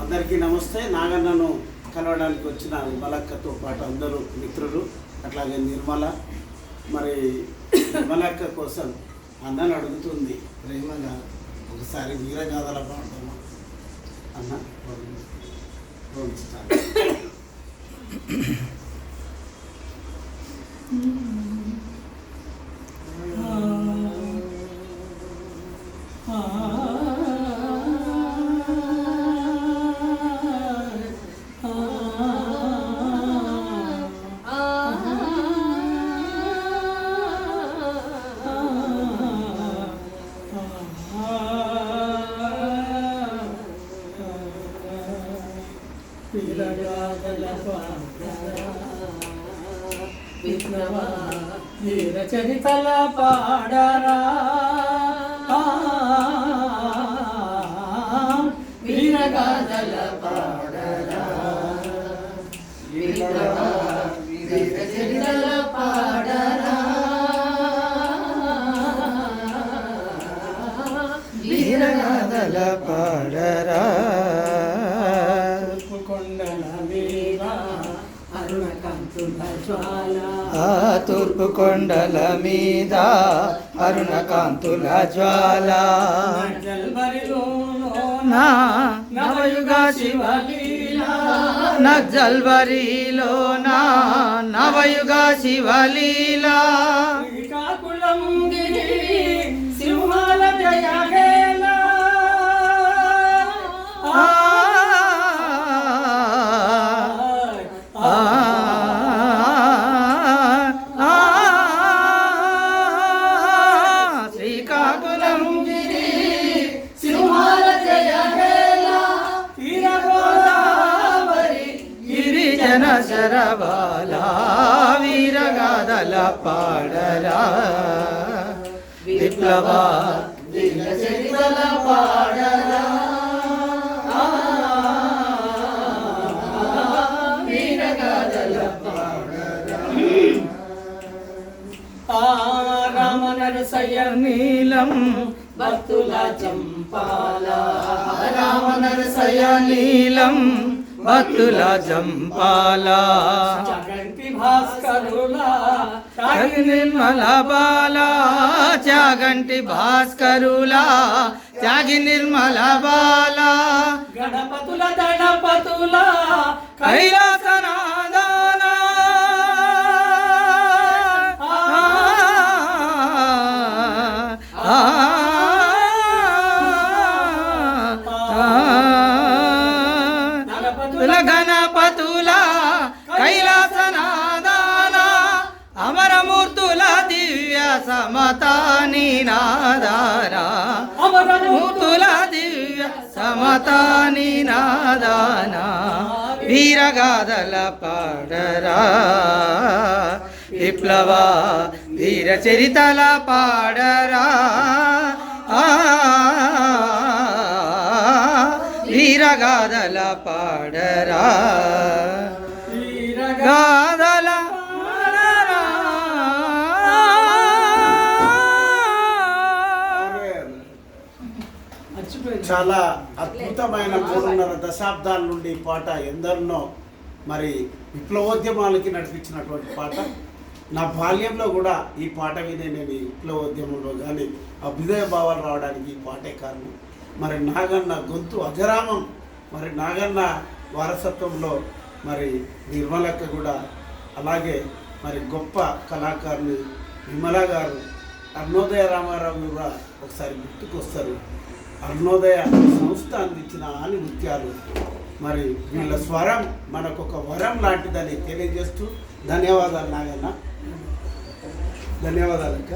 అందరికీ నమస్తే. నాగన్నను కలవడానికి వచ్చిన మలక్కతో పాటు అందరూ మిత్రులు అట్లాగే నిర్మల. మరి నిర్మలక్క కోసం అన్నను అడుగుతుంది. ప్రేమగా ఒకసారి వీరగాథల పాడతామా అన్న ప్రోత్సాహం. చరితల పాడరా ఆ, వీరగాథల పాడరా ఆ తూర్పు కొండల మీద అరుణ కాంతుల జ్వాల నా నవయుగ శివలీల నజల్వరిలో నా నవయుగ శివలీల సింహాల ఆ, గిరిజన శరబాల వీరగాథల పాడరా విప్లవ చరితల పాడరా ఆ రామనరసయ్య నీలం భక్తుల చంపాల రామనరసయ నీలం భక్తుల జంపాల. నిర్మల బాల. చాగంటి భాస్కరుల. త్యాగి నిర్మల బాల. గణపతుల గణపతుల సమతాని నాదారా. మూర్తుల దివ్య సమతాని నాదాన. వీరగాథల పాడరా. విప్లవ వీర చరితల పాడరా. ఆ, వీరగాథల పాడరా. గాథల చాలా అద్భుతమైన మూడున్నర దశాబ్దాల నుండి ఈ పాట ఎందరినో మరి విప్లవోద్యమాలకి నడిపించినటువంటి పాట. నా బాల్యంలో కూడా ఈ పాట వినే నేను విప్లవోద్యమంలో కానీ అభ్యుదయ భావాలు రావడానికి ఈ పాటే కారణం. మరి నాగన్న గొంతు అజరామం. మరి నాగన్న వారసత్వంలో మరి నిర్మలక్క కూడా అలాగే మరి గొప్ప కళాకారుని విమల గారు అరుణోదయ రామారావు కూడా ఒకసారి గుర్తుకొస్తారు. అరుణోదయ సంస్థ అందించిన ఆనిముత్యాలు మరి వీళ్ళ స్వరం మనకు ఒక వరం లాంటిదని తెలియజేస్తూ ధన్యవాదాలు నాగన్న. ధన్యవాదాలు అక్క.